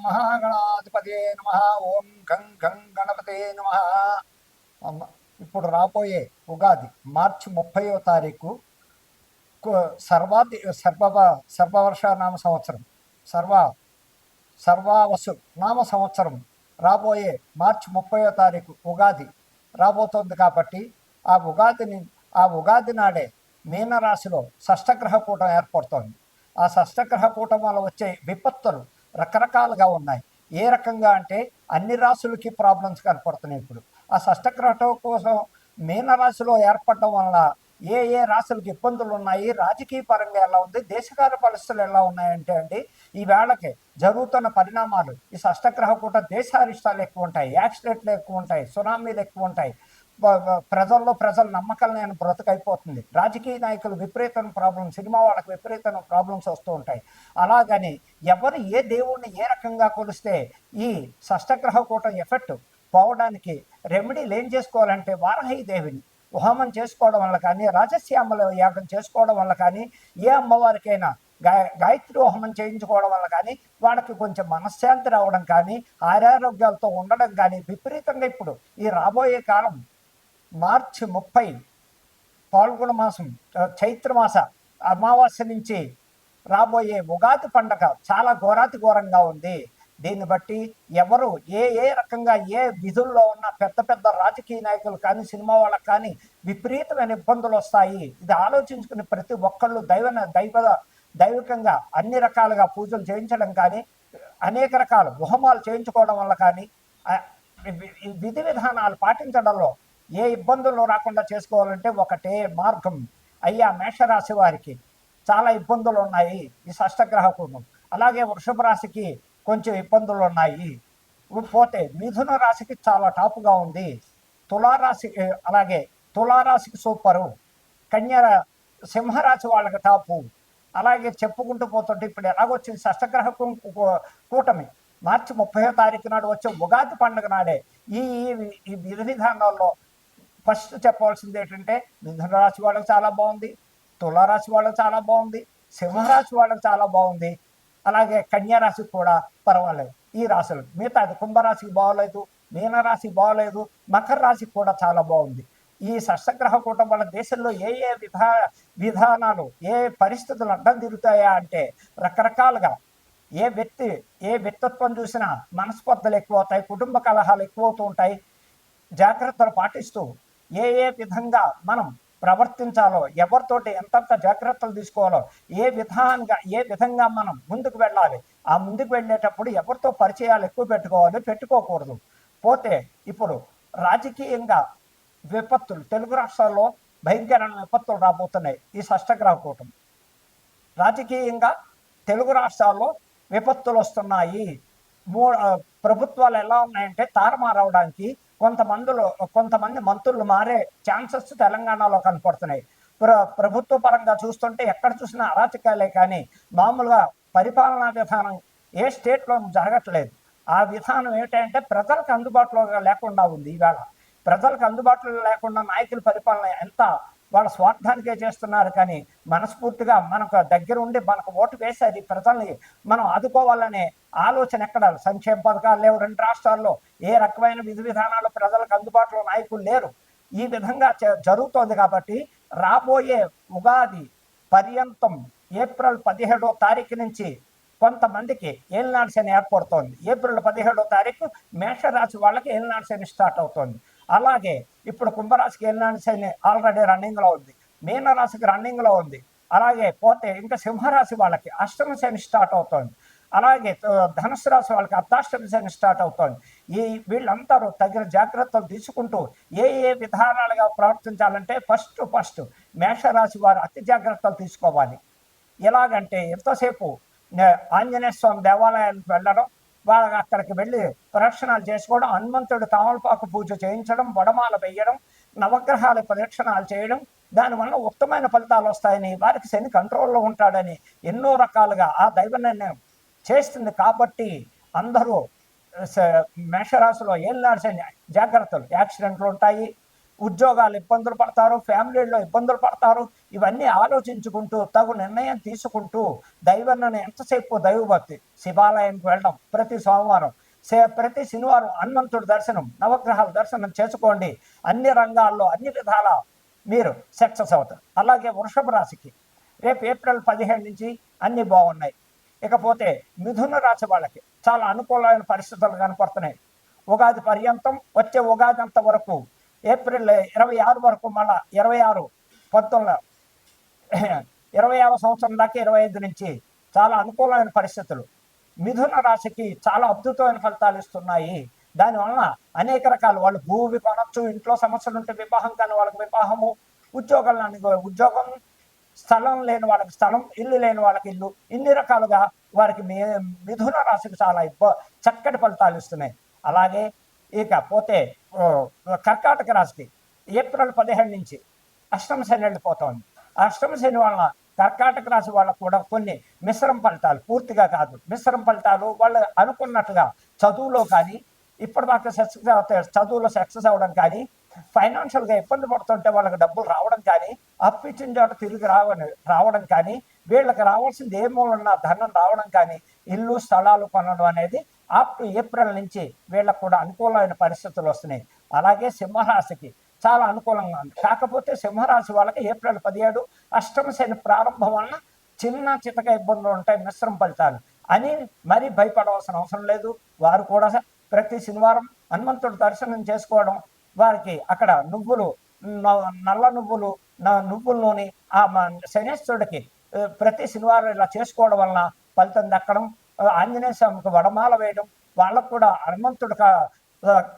మహాగణాధిపతే నమ. ఓం గం గం గణపతే నమ. ఇప్పుడు రాబోయే ఉగాది మార్చి ముప్పయో తారీఖు సర్వాది సర్వ సర్వవర్ష నామ సంవత్సరం సర్వ సర్వావసు నామ సంవత్సరం రాబోయే మార్చి ముప్పయో తారీఖు ఉగాది రాబోతోంది కాబట్టి ఆ ఉగాదిని ఆ ఉగాది నాడే మీనరాశిలో షష్టగ్రహ కూటం ఏర్పడుతోంది. ఆ షష్టగ్రహ కూటం వల్ల వచ్చే విపత్తులు రకరకాలుగా ఉన్నాయి. ఏ రకంగా అంటే అన్ని రాశులకి ప్రాబ్లమ్స్ కనపడుతున్నాయి ఇప్పుడు. ఆ షష్టగ్రహం కోసం మీనరాశిలో ఏర్పడడం వల్ల ఏ ఏ రాశులకు ఇబ్బందులు ఉన్నాయి? రాజకీయ పరంగా ఎలా ఉంది? దేశకాల పరిస్థితులు ఎలా ఉన్నాయంటే అండి ఈ వేళకి జరుగుతున్న పరిణామాలు ఈ షష్టగ్రహ కూడా దేశారిష్టాలు ఎక్కువ ఉంటాయి యాక్సిడెంట్లు ఎక్కువ ఉంటాయి సునామీలు ఎక్కువ ఉంటాయి. ప్రజల్లో ప్రజల నమ్మకాలు నేను బ్రతకైపోతుంది. రాజకీయ నాయకులు విపరీతమైన ప్రాబ్లమ్స్ సినిమా వాళ్ళకి విపరీతమైన ప్రాబ్లమ్స్ వస్తూ ఉంటాయి. అలాగని ఎవరు ఏ దేవుణ్ణి ఏ రకంగా కొలిస్తే ఈ షష్టగ్రహ కూటం ఎఫెక్ట్ పోవడానికి రెమెడీలు ఏం చేసుకోవాలంటే వారాహి దేవిని హోమం చేసుకోవడం వల్ల కానీ రాజశ్యామల యాగం చేసుకోవడం వల్ల కానీ ఏ అమ్మవారికైనా గాయ గాయత్రి హోమం చేయించుకోవడం వల్ల కానీ వాళ్ళకి కొంచెం మనశ్శాంతి రావడం కానీ ఆరోగ్యాలతో ఉండడం కానీ విపరీతంగా ఇప్పుడు ఈ రాబోయే కాలం మార్చి ముప్పై పాల్గొన మాసం చైత్రమాస చైత్ర మాస అమావాస్య నుంచి రాబోయే ఉగాది పండగ చాలా ఘోరాతి ఘోరంగా ఉంది. దీన్ని బట్టి ఎవరు ఏ ఏ రకంగా ఏ విధుల్లో ఉన్న పెద్ద పెద్ద రాజకీయ నాయకులు కానీ సినిమా వాళ్ళకి కానీ విపరీతమైన ఇబ్బందులు వస్తాయి. ఇది ఆలోచించుకుని ప్రతి ఒక్కళ్ళు దైవ దైవ దైవికంగా అన్ని రకాలుగా పూజలు చేయించడం కానీ అనేక రకాల హోమాలు చేయించుకోవడం వల్ల కానీ విధి విధానాలు పాటించడంలో ఏ ఇబ్బందులు రాకుండా చేసుకోవాలంటే ఒకటే మార్గం. అయ్యా మేషరాశి వారికి చాలా ఇబ్బందులు ఉన్నాయి ఈ షష్టగ్రహ కుటుంబం అలాగే వృషభ రాశికి కొంచెం ఇబ్బందులు ఉన్నాయి పోతే మిథున రాశికి చాలా టాపుగా ఉంది. తులారాశి అలాగే తులారాశికి సూపరు. కన్య సింహరాశి వాళ్ళకి టాపు. అలాగే చెప్పుకుంటూ పోతుంటే ఇప్పుడు ఎలాగొచ్చింది షష్టగ్రహ కూటమి. మార్చి ముప్పై తారీఖు నాడు వచ్చే ఉగాది పండుగ నాడే. ఈ ఈ- ఈ విధి విధానాల్లో ఫస్ట్ చెప్పవలసింది ఏంటంటే మిథున రాశి వాళ్ళకి చాలా బాగుంది తులారాశి వాళ్ళకి చాలా బాగుంది సింహరాశి వాళ్ళకి చాలా బాగుంది అలాగే కన్యారాశికి కూడా పర్వాలేదు. ఈ రాశులు మిగతాది కుంభరాశికి బాగోలేదు మీనరాశి బాగోలేదు మకర రాశికి కూడా చాలా బాగుంది. ఈ షష్టగ్రహ కూటం వల్ల దేశంలో ఏ ఏ విధా విధానాలు ఏ పరిస్థితులు అడ్డం తిరుగుతాయా అంటే రకరకాలుగా ఏ వ్యక్తి ఏ వ్యక్తిత్వం చూసినా మనస్పర్ధలు ఎక్కువ అవుతాయి కుటుంబ కలహాలు ఎక్కువ అవుతూ ఉంటాయి జాగ్రత్తలు పాటిస్తూ ఏ ఏ విధంగా మనం ప్రవర్తించాలో ఎవరితోటి ఎంతంత జాగ్రత్తలు తీసుకోవాలో ఏ విధానంగా ఏ విధంగా మనం ముందుకు వెళ్ళాలి ఆ ముందుకు వెళ్ళేటప్పుడు ఎవరితో పరిచయాలు ఎక్కువ పెట్టుకోవాలి పెట్టుకోకూడదు. పోతే ఇప్పుడు రాజకీయంగా విపత్తులు తెలుగు రాష్ట్రాల్లో భయంకరమైన విపత్తులు రాబోతున్నాయి ఈ షష్టగ్రహ కూటమి. రాజకీయంగా తెలుగు రాష్ట్రాల్లో విపత్తులు వస్తున్నాయి. మూ ప్రభుత్వాలు ఎలా ఉన్నాయంటే తారుమారవడానికి కొంతమందిలో కొంతమంది మంత్రులు మారే ఛాన్సెస్ తెలంగాణలో కనపడుతున్నాయి. ప్ర ప్రభుత్వ పరంగా చూస్తుంటే ఎక్కడ చూసినా అరాచకాలే కానీ మామూలుగా పరిపాలనా విధానం ఏ స్టేట్లో జరగట్లేదు. ఆ విధానం ఏమిటంటే ప్రజలకు అందుబాటులో లేకుండా ఉంది ఈవేళ ప్రజలకు అందుబాటులో లేకుండా నాయకుల పరిపాలన ఎంత వాళ్ళ స్వార్థానికే చేస్తున్నారు. కానీ మనస్ఫూర్తిగా మనకు దగ్గర ఉండి మనకు ఓటు వేసి అది ప్రజల్ని మనం ఆదుకోవాలనే ఆలోచన ఎక్కడ? సంక్షేమ పథకాలు లేవు. రెండు రాష్ట్రాల్లో ఏ రకమైన విధి విధానాలు ప్రజలకు అందుబాటులో నాయకులు లేరు. ఈ విధంగా జరుగుతోంది కాబట్టి రాబోయే ఉగాది పర్యంతం ఏప్రిల్ పదిహేడో తారీఖు నుంచి కొంతమందికి ఏలినాడు శని ఏర్పడుతోంది. ఏప్రిల్ పదిహేడో తారీఖు మేషరాశి వాళ్ళకి ఏలినాడు శని స్టార్ట్ అవుతోంది. అలాగే ఇప్పుడు కుంభరాశికి వెళ్ళినా శని ఆల్రెడీ రన్నింగ్లో ఉంది. మీనరాశికి రన్నింగ్లో ఉంది. అలాగే పోతే ఇంకా సింహరాశి వాళ్ళకి అష్టమ శని స్టార్ట్ అవుతోంది. అలాగే ధనుసు రాశి వాళ్ళకి అర్ధాష్టమి శని స్టార్ట్ అవుతోంది. ఈ వీళ్ళందరూ తగిన జాగ్రత్తలు తీసుకుంటూ ఏ ఏ విధానాలుగా ప్రవర్తించాలంటే ఫస్ట్ ఫస్ట్ మేషరాశి వారు అతి జాగ్రత్తలు తీసుకోవాలి. ఎలాగంటే ఎంతసేపు ఆంజనేయ స్వామి దేవాలయానికి వెళ్ళడం వాళ్ళ అక్కడికి వెళ్ళి ప్రదక్షిణాలు చేసుకోవడం హనుమంతుడు తామలపాకు పూజ చేయించడం వడమాల వేయడం నవగ్రహాల ప్రదక్షిణాలు చేయడం దానివల్ల ఉత్తమైన ఫలితాలు వస్తాయని వారికి శని కంట్రోల్లో ఉంటాడని ఎన్నో రకాలుగా ఆ దైవ నిర్ణయం చేస్తుంది. కాబట్టి అందరూ మేషరాశిలో ఏళ్ళనాడు శని జాగ్రత్తలు యాక్సిడెంట్లు ఉంటాయి ఉద్యోగాలు ఇబ్బందులు పడతారు ఫ్యామిలీలో ఇబ్బందులు పడతారు ఇవన్నీ ఆలోచించుకుంటూ తగు నిర్ణయం తీసుకుంటూ దైవాన్ని ఎంతసేపు దైవభక్తి శివాలయానికి వెళ్ళడం ప్రతి సోమవారం. సే- ప్రతి శనివారం హనుమంతుడి దర్శనం నవగ్రహాల దర్శనం చేసుకోండి. అన్ని రంగాల్లో అన్ని విధాల మీరు సక్సెస్ అవుతారు. అలాగే వృషభ రాశికి రేపు ఏప్రిల్ పదిహేడు నుంచి అన్ని బాగున్నాయి. ఇకపోతే మిథున రాశి వాళ్ళకి చాలా అనుకూలమైన పరిస్థితులు కనపడుతున్నాయి. ఉగాది పర్యంతం వచ్చే ఉగాది అంత వరకు ఏప్రిల్ ఇరవై ఆరు వరకు మళ్ళా ఇరవై ఆరు పంతొమ్మిది ఇరవై ఆరు సంవత్సరం దాకా ఇరవై ఐదు నుంచి చాలా అనుకూలమైన పరిస్థితులు. మిథున రాశికి చాలా అద్భుతమైన ఫలితాలు ఇస్తున్నాయి. దానివలన అనేక రకాల వాళ్ళు భూమి కొనొచ్చు ఇంట్లో సమస్యలు ఉంటే వివాహం కానీ వాళ్ళకి వివాహము ఉద్యోగాలు ఉద్యోగం స్థలం లేని వాళ్ళకి స్థలం ఇల్లు లేని వాళ్ళకి ఇల్లు ఇన్ని రకాలుగా వారికి మి మిథున రాశికి చాలా ఇబ్బ చక్కటి ఫలితాలు ఇస్తున్నాయి. అలాగే ఇకపోతే కర్కాటక రాశికి ఏప్రిల్ పదిహేడు నుంచి అష్టమ శని వెళ్ళిపోతోంది. అష్టమ శని వలన కర్కాటక రాశి వాళ్ళకు కూడా కొన్ని మిశ్రమ ఫలితాలు పూర్తిగా కాదు మిశ్రమ ఫలితాలు వాళ్ళు అనుకున్నట్టుగా చదువులో కానీ ఇప్పటిదాకా సక్సెస్ అవుతాయి చదువులో సక్సెస్ అవ్వడం కానీ ఫైనాన్షియల్గా ఇబ్బంది పడుతుంటే వాళ్ళకి డబ్బులు రావడం కానీ అప్పు ఇచ్చిన చోట తిరిగి రావని రావడం కానీ వీళ్ళకి రావాల్సింది ఏ మూలన్నా ధనం రావడం కానీ ఇల్లు స్థలాలు కొనడం అనేది అప్ టు ఏప్రిల్ నుంచి వీళ్ళకు కూడా అనుకూలమైన పరిస్థితులు వస్తున్నాయి. అలాగే సింహరాశికి చాలా అనుకూలంగా ఉంది. కాకపోతే సింహరాశి వాళ్ళకి ఏప్రిల్ పదిహేడు అష్టమ శని ప్రారంభం వలన చిన్న చితక ఇబ్బందులు ఉంటాయి మిశ్రమ ఫలితాలు. అని మరీ భయపడవలసిన అవసరం లేదు. వారు కూడా ప్రతి శనివారం హనుమంతుడు దర్శనం చేసుకోవడం వారికి అక్కడ నువ్వులు నల్ల నువ్వులు నా నువ్వుల్లోని ఆ శనేశ్వరుడికి ప్రతి శనివారం ఇలా చేసుకోవడం వలన ఫలితం దక్కడం ఆంజనేయ స్వామికి వడమాల వేయడం వాళ్ళకు కూడా హనుమంతుడు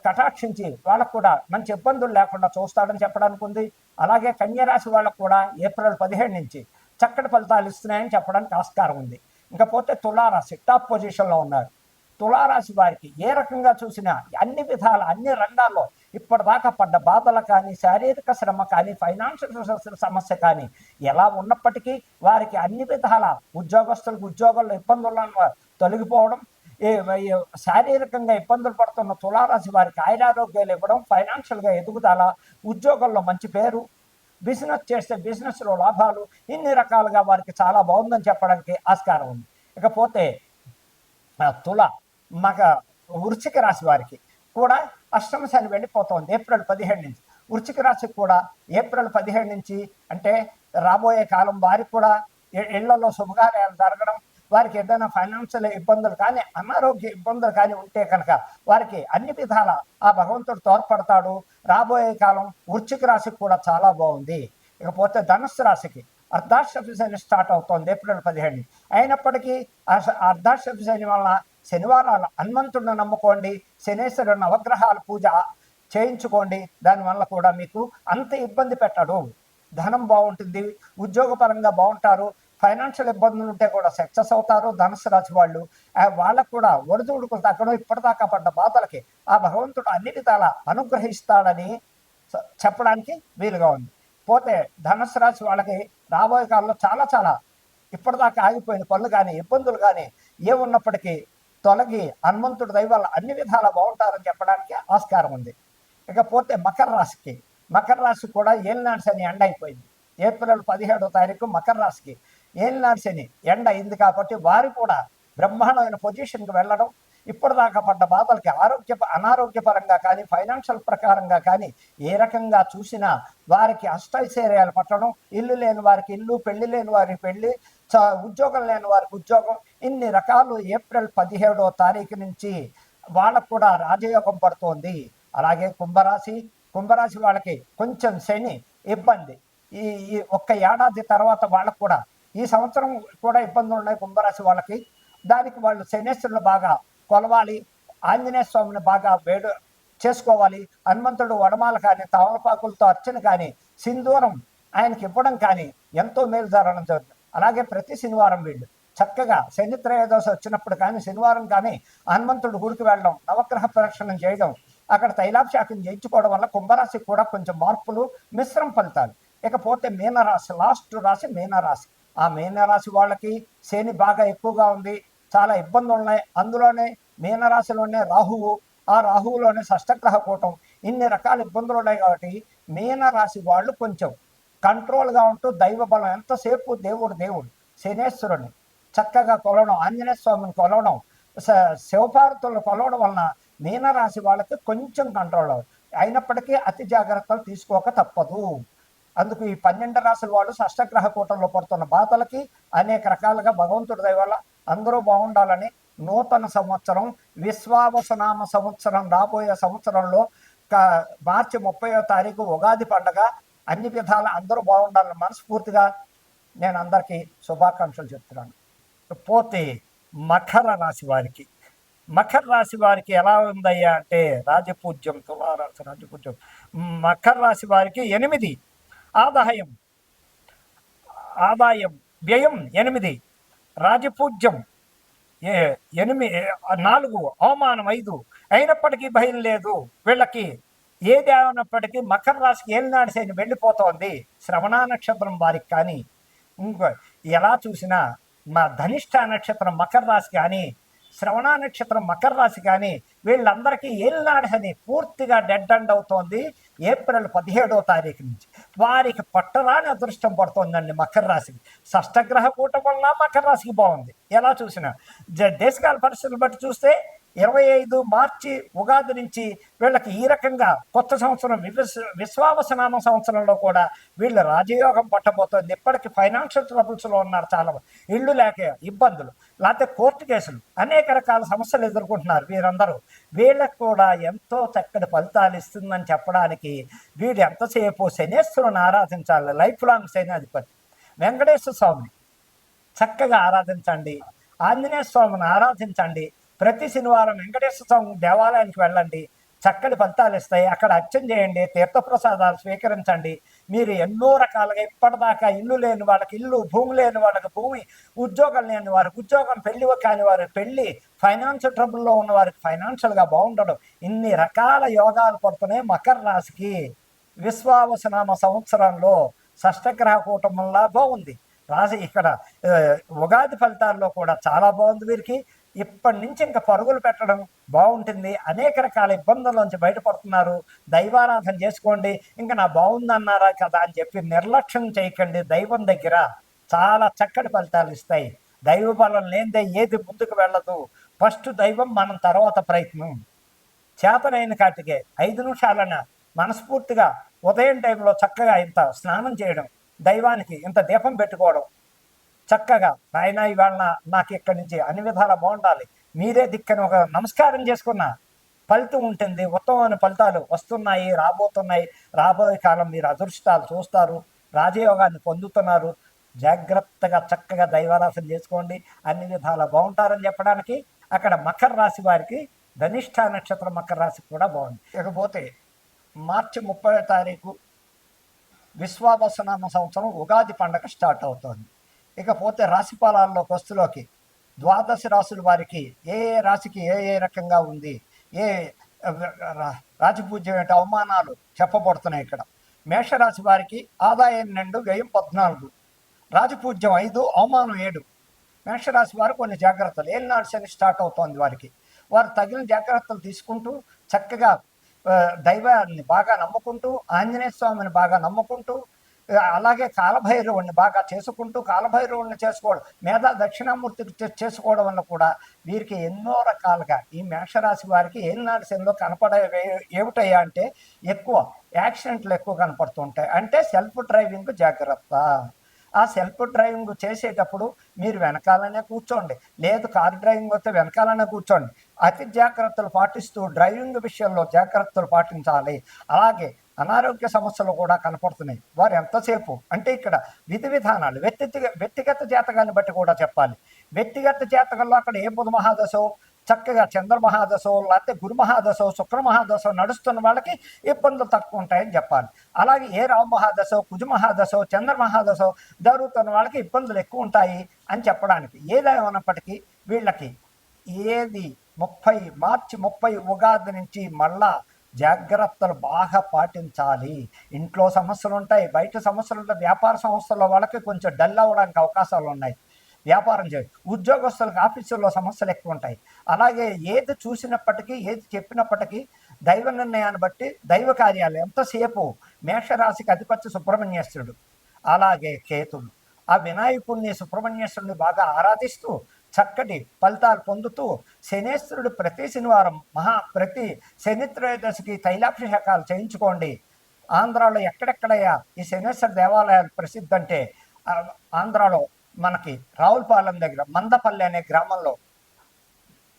కటాక్షించి వాళ్ళకు కూడా మంచి ఇబ్బందులు లేకుండా చూస్తాడని చెప్పడానికి ఉంది. అలాగే కన్యరాశి వాళ్ళకు కూడా ఏప్రిల్ పదిహేడు నుంచి చక్కటి ఫలితాలు ఇస్తున్నాయని చెప్పడానికి ఆస్కారం ఉంది. ఇంకా పోతే తులారాశి టాప్ పొజిషన్లో ఉన్నారు. తులారాశి వారికి ఏ రకంగా చూసినా అన్ని విధాల అన్ని రంగాల్లో ఇప్పటిదాకా పడ్డ బాధలు కానీ శారీరక శ్రమ కానీ ఫైనాన్షియల్ సమస్య కానీ ఎలా ఉన్నప్పటికీ వారికి అన్ని విధాల ఉద్యోగస్తులకు ఉద్యోగాల్లో ఇబ్బందులను తొలగిపోవడం ఈ శారీరకంగా ఇబ్బందులు పడుతున్న తులారాశి వారికి ఆయురారోగ్యాలు ఇవ్వడం ఫైనాన్షియల్గా ఎదుగుదల ఉద్యోగంలో మంచి పేరు బిజినెస్ చేస్తే బిజినెస్లో లాభాలు ఇన్ని రకాలుగా వారికి చాలా బాగుందని చెప్పడానికి ఆస్కారం ఉంది. ఇకపోతే తుల మగ వృశ్చిక రాశి వారికి కూడా అష్టమ శని వెళ్ళిపోతుంది ఏప్రిల్ పదిహేడు నుంచి. వృశ్చిక రాశికి కూడా ఏప్రిల్ పదిహేడు నుంచి అంటే రాబోయే కాలం వారికి కూడా ఇళ్ళలో శుభకార్యాలు జరగడం వారికి ఏదైనా ఫైనాన్షియల్ ఇబ్బందులు కానీ అనారోగ్య ఇబ్బందులు కానీ ఉంటే కనుక వారికి అన్ని విధాల ఆ భగవంతుడు తోడ్పడతాడు. రాబోయే కాలం వృశ్చిక రాశికి కూడా చాలా బాగుంది. ఇకపోతే ధనుస్సు రాశికి అర్ధాష్టమి శని స్టార్ట్ అవుతోంది ఏప్రిల్ పదిహేడు. అయినప్పటికీ ఆ అర్ధాష్టమి శని వలన శనివారాలు హనుమంతుడిని నమ్ముకోండి శనేశ్వరుడు నవగ్రహాల పూజ చేయించుకోండి దానివల్ల కూడా మీకు అంత ఇబ్బంది పెట్టడు. ధనం బాగుంటుంది ఉద్యోగపరంగా బాగుంటారు ఫైనాన్షియల్ ఇబ్బందులు ఉంటే కూడా సక్సెస్ అవుతారు. ధనుసు రాశి వాళ్ళు వాళ్ళకు కూడా ఒడిదుడుకు తగ్గడం ఇప్పటిదాకా పడ్డ బాధలకి ఆ భగవంతుడు అన్ని విధాల అనుగ్రహిస్తాడని చెప్పడానికి వీలుగా ఉంది. పోతే ధనుసు రాశి వాళ్ళకి రాబోయే కాలంలో చాలా చాలా ఇప్పటిదాకా ఆగిపోయిన పనులు కానీ ఇబ్బందులు కానీ ఏమున్నప్పటికీ తొలగి హనుమంతుడి దైవాలు అన్ని విధాలా బాగుంటారని చెప్పడానికి ఆస్కారం ఉంది. ఇకపోతే మకర రాశికి మకర రాశి కూడా ఏలినాడు అని ఎండ అయిపోయింది. ఏప్రిల్ పదిహేడో తారీఖు మకర రాశికి. ఏలినాడు శని? ఎండ అయింది కాబట్టి వారు కూడా బ్రహ్మాండమైన పొజిషన్కి వెళ్ళడం ఇప్పటిదాకా పడ్డ బాధలకి ఆరోగ్య అనారోగ్యపరంగా కానీ ఫైనాన్షియల్ ప్రకారంగా కానీ ఏ రకంగా చూసినా వారికి అష్టైశ్వర్యాలు పట్టడం ఇల్లు లేని వారికి ఇల్లు పెళ్ళి లేని వారికి పెళ్ళి చ- ఉద్యోగం లేని వారికి ఉద్యోగం ఇన్ని రకాలు ఏప్రిల్ పదిహేడో తారీఖు నుంచి వాళ్ళకు కూడా రాజయోగం పడుతోంది. అలాగే కుంభరాశి కుంభరాశి వాళ్ళకి కొంచెం శని ఇబ్బంది. ఈ ఈ ఒక్క ఏడాది తర్వాత వాళ్ళకు కూడా ఈ సంవత్సరం కూడా ఇబ్బందులు ఉన్నాయి కుంభరాశి వాళ్ళకి. దానికి వాళ్ళు శనేశ్వరులు బాగా కొలవాలి ఆంజనేయ స్వామిని బాగా వేడు చేసుకోవాలి హనుమంతుడు వడమాల కానీ తమలపాకులతో అర్చన కానీ సింధూరం ఆయనకి ఇవ్వడం కానీ ఎంతో మేలు జరగడం జరుగుతుంది. అలాగే ప్రతి శనివారం వీళ్ళు చక్కగా శని త్రయోదశి వచ్చినప్పుడు కానీ శనివారం కానీ హనుమంతుడు గుడికి వెళ్ళడం నవగ్రహ ప్రదక్షిణం చేయడం అక్కడ తైలాభిషేకం చేయించుకోవడం వల్ల కుంభరాశికి కూడా కొంచెం మార్పులు మిశ్రమ ఫలితాలు. ఇకపోతే మీనరాశి లాస్ట్ రాశి మీనరాశి. ఆ మీనరాశి వాళ్ళకి శని బాగా ఎక్కువగా ఉంది. చాలా ఇబ్బందులు ఉన్నాయి. అందులోనే మీనరాశిలోనే రాహువు. ఆ రాహువులోనే షష్టగ్రహ కూటం. ఇన్ని రకాల ఇబ్బందులు ఉన్నాయి కాబట్టి మీనరాశి వాళ్ళు కొంచెం కంట్రోల్గా ఉంటూ దైవ బలం ఎంతసేపు దేవుడు దేవుడు శనేశ్వరుని చక్కగా కొలవడం ఆంజనేయ స్వామిని కొలవడం శివపార్వతులను కొలవడం వలన మీనరాశి వాళ్ళకి కొంచెం కంట్రోల్ అవ్వదు. అయినప్పటికీ అతి జాగ్రత్తలు తీసుకోక తప్పదు. అందుకు ఈ పన్నెండు రాసుల వాళ్ళు షష్టగ్రహ కూటంలో పడుతున్న బాధలకి అనేక రకాలుగా భగవంతుడి దయవల్ల అందరూ బాగుండాలని నూతన సంవత్సరం విశ్వావసనామ సంవత్సరం రాబోయే సంవత్సరంలో మార్చి ముప్పయో తారీఖు ఉగాది పండగ అన్ని విధాల అందరూ బాగుండాలని మనస్ఫూర్తిగా నేను అందరికీ శుభాకాంక్షలు చెప్తున్నాను. పోతే మకర రాశి వారికి. మకర రాశి వారికి ఎలా ఉందయ్యా అంటే రాజపూజ్యం తులారాశి రాజపూజ్యం. మకర రాశి వారికి ఎనిమిది ఆదాయం ఆదాయం వ్యయం ఎనిమిది రాజపూజ్యం ఎనిమిది నాలుగు అవమానం ఐదు. అయినప్పటికీ భయం లేదు. వీళ్ళకి ఏది అయినప్పటికీ మకర రాశికి ఏలినాడు శని వెళ్ళిపోతోంది? శ్రవణ నక్షత్రం వారికి కానీ ఇంకో ఎలా చూసినా మా ధనిష్ట నక్షత్రం మకర రాశి కానీ శ్రవణ నక్షత్రం మకర రాశి కానీ వీళ్ళందరికీ ఏలినాడు శని పూర్తిగా డెడ్ అండ్ అవుతోంది? ఏప్రిల్ పదిహేడవ తారీఖు నుంచి. వారికి పట్టరాని అదృష్టం పడుతోందండి మకర రాశికి. షష్టగ్రహ కూట వల్ల మకర రాశికి బాగుంది. ఎలా చూసినా. జ- దేశకాల పరిస్థితులు బట్టి చూస్తే ఇరవై ఐదు మార్చి ఉగాది నుంచి వీళ్ళకి ఈ రకంగా కొత్త సంవత్సరం విశ్వ విశ్వావసనామ సంవత్సరంలో కూడా వీళ్ళు రాజయోగం పట్టబోతోంది. ఇప్పటికి ఫైనాన్షియల్ ట్రబుల్స్లో ఉన్నారు చాలా ఇళ్ళు లేక ఇబ్బందులు లేకపోతే కోర్టు కేసులు అనేక రకాల సమస్యలు ఎదుర్కొంటున్నారు వీరందరూ. వీళ్ళకు కూడా ఎంతో చక్కటి ఫలితాలు ఇస్తుందని చెప్పడానికి వీడు ఎంతసేపు శనేశ్వరుని ఆరాధించాలి లైఫ్ లాంగ్ శనాధిపతి వెంకటేశ్వర స్వామిని చక్కగా ఆరాధించండి ఆంజనేయ స్వామిని ఆరాధించండి ప్రతి శనివారం వెంకటేశ్వర స్వామి దేవాలయానికి వెళ్ళండి. చక్కటి ఫలితాలు ఇస్తాయి. అక్కడ అర్చన చేయండి. తీర్థప్రసాదాలు స్వీకరించండి. మీరు ఎన్నో రకాలుగా ఇప్పటిదాకా ఇల్లు లేని వాళ్ళకి ఇల్లు భూమి లేని వాళ్ళకి భూమి ఉద్యోగం లేని వారికి ఉద్యోగం పెళ్ళి కాని వారికి పెళ్ళి ఫైనాన్షియల్ ట్రబుల్లో ఉన్న వారికి ఫైనాన్షియల్గా బాగుండడం. ఇన్ని రకాల యోగాలు పడుతున్నాయి మకర రాశికి విశ్వావసనామ సంవత్సరంలో షష్టగ్రహ కూటమంలా బాగుంది. రాశి ఇక్కడ ఉగాది ఫలితాల్లో కూడా చాలా బాగుంది వీరికి. ఇప్పటి నుంచి ఇంకా పరుగులు పెట్టడం బాగుంటుంది. అనేక రకాల ఇబ్బందుల నుంచి బయటపడుతున్నారు. దైవారాధన చేసుకోండి. ఇంకా నా బాగుందన్నారా కదా అని చెప్పి నిర్లక్ష్యం చేయకండి. దైవం దగ్గర చాలా చక్కటి ఫలితాలు ఇస్తాయి. దైవ బలం లేనిదే ఏది ముందుకు వెళ్ళదు. ఫస్ట్ దైవం మనం తర్వాత ప్రయత్నం. చేతనైన కాటికే ఐదు నిమిషాలన మనస్ఫూర్తిగా ఉదయం టైంలో చక్కగా ఇంత స్నానం చేయడం దైవానికి ఇంత దీపం పెట్టుకోవడం చక్కగా నాయన ఇవాళ నాకు ఇక్కడి నుంచి అన్ని విధాలా బాగుండాలి. మీరే దిక్కని ఒక నమస్కారం చేసుకున్న ఫలితం ఉంటుంది. ఉత్తమమైన ఫలితాలు వస్తున్నాయి రాబోతున్నాయి. రాబోయే కాలం మీరు అదృష్టాలు చూస్తారు. రాజయోగాన్ని పొందుతున్నారు. జాగ్రత్తగా చక్కగా దైవారాసన చేసుకోండి. అన్ని విధాలా బాగుంటారని చెప్పడానికి అక్కడ మకర రాశి వారికి ధనిష్ట నక్షత్రం మకర రాశి కూడా బాగుంది. ఇకపోతే మార్చి ముప్పై తారీఖు విశ్వావసనామ సంవత్సరం ఉగాది పండగ స్టార్ట్ అవుతోంది. ఇకపోతే రాశి ఫలాల్లో వస్తులోకి. ద్వాదశ రాశుల వారికి ఏ ఏ రాశికి ఏ ఏ రకంగా ఉంది? ఏ రాజపూజ్యం ఏంటి అవమానాలు చెప్పబడుతున్నాయి ఇక్కడ. మేషరాశి వారికి ఆదాయం రెండు వ్యయం పద్నాలుగు. రాజపూజ్యం ఐదు అవమానం ఏడు. మేషరాశి వారు కొన్ని జాగ్రత్తలు. ఏలినాడు శని స్టార్ట్ అవుతోంది వారికి. వారు తగిన జాగ్రత్తలు తీసుకుంటూ చక్కగా దైవాన్ని బాగా నమ్ముకుంటూ ఆంజనేయ స్వామిని బాగా నమ్ముకుంటూ అలాగే కాలభైరవుణ్ణి బాగా చేసుకుంటూ కాలభైరవుణ్ణి చేసుకోవడం మేధా దక్షిణామూర్తికి చేసుకోవడం వల్ల కూడా వీరికి ఎన్నో రకాలుగా ఈ మేషరాశి వారికి ఏలినాడు శనిలో కనపడే ఏమిటయ్యా అంటే ఎక్కువ యాక్సిడెంట్లు ఎక్కువ కనపడుతుంటాయి. అంటే సెల్ఫ్ డ్రైవింగ్ జాగ్రత్త. ఆ సెల్ఫ్ డ్రైవింగ్ చేసేటప్పుడు మీరు వెనకాలనే కూర్చోండి. లేదు కార్ డ్రైవింగ్ వస్తే వెనకాలనే కూర్చోండి. అతి జాగ్రత్తలు పాటిస్తూ డ్రైవింగ్ విషయంలో జాగ్రత్తలు పాటించాలి. అలాగే అనారోగ్య సమస్యలు కూడా కనపడుతున్నాయి. వారు ఎంతసేపు? అంటే ఇక్కడ విధి విధానాలు వ్యక్తిగత వ్యక్తిగత జాతకాన్ని బట్టి కూడా చెప్పాలి. వ్యక్తిగత జాతకంలో అక్కడ ఏ బుధ మహాదశో చక్కగా చంద్ర మహాదశో లేకపోతే గురు మహాదశో శుక్ర మహాదశో నడుస్తున్న వాళ్ళకి ఇబ్బందులు తక్కువ ఉంటాయని చెప్పాలి. అలాగే ఏ రావు మహాదశో కుజ మహాదశో చంద్ర మహాదశో జరుగుతున్న వాళ్ళకి ఇబ్బందులు ఎక్కువ ఉంటాయి అని చెప్పడానికి ఏదేమన్నప్పటికీ వీళ్ళకి ఏది ముప్పై మార్చి ముప్పై ఉగాది నుంచి మళ్ళా జాగ్రత్తలు బాగా పాటించాలి. ఇంట్లో సమస్యలు ఉంటాయి బయట సమస్యలు ఉంటాయి వ్యాపార సంస్థల్లో వాళ్ళకి కొంచెం డల్ అవ్వడానికి అవకాశాలు ఉన్నాయి. వ్యాపారం చేయ. ఉద్యోగస్తులకు ఆఫీసుల్లో సమస్యలు ఎక్కువ ఉంటాయి అలాగే ఏది చూసినప్పటికీ ఏది చెప్పినప్పటికీ దైవ నిర్ణయాన్ని బట్టి దైవ కార్యాలు ఎంతసేపు మేషరాశికి అధిపతి సుబ్రహ్మణ్యేశ్వరుడు? అలాగే కేతుడు ఆ వినాయకుడిని సుబ్రహ్మణ్యేశ్వరుని బాగా ఆరాధిస్తూ చక్కటి ఫలితాలు పొందుతూ శనేశ్వరుడు ప్రతి శనివారం మహా ప్రతి శని త్రయోదశికి తైలాభిషేకాలు చేయించుకోండి. ఆంధ్రాలో ఎక్కడెక్కడయ్యా ఈ శనేశ్వర దేవాలయాలు ప్రసిద్ధి అంటే ఆంధ్రాలో మనకి రావులపాలెం దగ్గర మందపల్లి అనే గ్రామంలో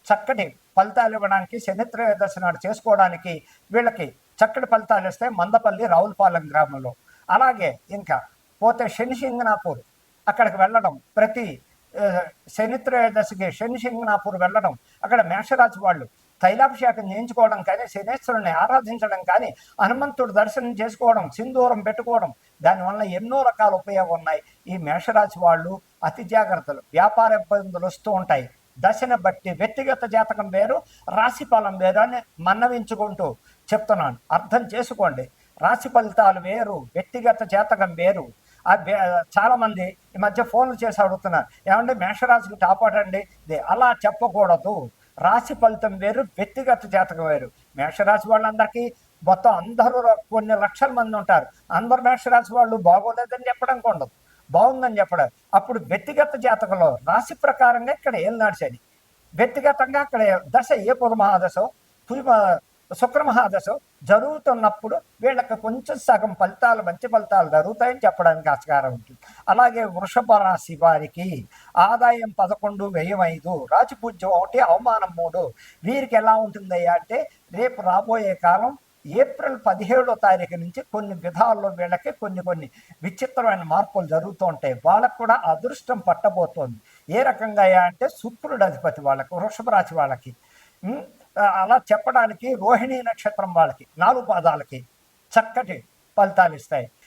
చక్కటి ఫలితాలు ఇవ్వడానికి శనిత్రయోదశి నాడు చేసుకోవడానికి వీళ్ళకి చక్కటి ఫలితాలు ఇస్తే మందపల్లి రావులపాలెం గ్రామంలో. అలాగే ఇంకా పోతే శని సింగనాపూర్ అక్కడికి వెళ్ళడం ప్రతి శనిత్రయోదశికి శని సింగనాపూర్ వెళ్ళడం అక్కడ మేషరాశి వాళ్ళు తైలాభిషేకం చేయించుకోవడం కానీ శనేశ్వరుని ఆరాధించడం కానీ హనుమంతుడు దర్శనం చేసుకోవడం సింధూరం పెట్టుకోవడం దానివల్ల ఎన్నో రకాల ఉపయోగం ఉన్నాయి. ఈ మేషరాశి వాళ్ళు అతి జాగ్రత్తలు. వ్యాపార ఇబ్బందులు వస్తూ ఉంటాయి. దశను బట్టి వ్యక్తిగత జాతకం వేరు రాశి ఫలం వేరు అని మన్నవించుకుంటూ చెప్తున్నాను. అర్థం చేసుకోండి. రాశి ఫలితాలు వేరు వ్యక్తిగత జాతకం వేరు. ఆ చాలా మంది ఈ మధ్య ఫోన్లు చేసి అడుగుతున్నారు. ఏమంటే మేషరాశికి టాపటండి ఇది అలా చెప్పకూడదు. రాశి ఫలితం వేరు వ్యక్తిగత జాతకం వేరు. మేషరాశి వాళ్ళందరికీ మొత్తం అందరూ కొన్ని లక్షల మంది ఉంటారు. అందరు మేషరాశి వాళ్ళు బాగోలేదని చెప్పడానికి ఉండదు బాగుందని చెప్పడం. అప్పుడు వ్యక్తిగత జాతకంలో రాశి ప్రకారంగా ఇక్కడ ఏం నడిచేది వ్యక్తిగతంగా అక్కడ దశ ఏ పురు మహాదశో శుక్రమహాదశ జరుగుతున్నప్పుడు వీళ్ళకి కొంచెం సగం ఫలితాలు మంచి ఫలితాలు జరుగుతాయని చెప్పడానికి ఆస్కారం ఉంటుంది. అలాగే వృషభ రాశి వారికి ఆదాయం పదకొండు వ్యయం ఐదు రాజపూజ్యం ఒకటి అవమానం మూడు. వీరికి ఎలా ఉంటుందయ్యా అంటే రేపు రాబోయే కాలం ఏప్రిల్ పదిహేడో తారీఖు నుంచి కొన్ని విధాల్లో వీళ్ళకి కొన్ని కొన్ని విచిత్రమైన మార్పులు జరుగుతూ ఉంటాయి. వాళ్ళకు కూడా అదృష్టం పట్టబోతోంది. ఏ రకంగా అయ్యా అంటే శుక్రుడు అధిపతి వాళ్ళకి వృషభ రాశి వాళ్ళకి. అలా చెప్పడానికి రోహిణీ నక్షత్రం వాళ్ళకి నాలుగు పాదాలకి చక్కటి ఫలితాలు ఇస్తాయి.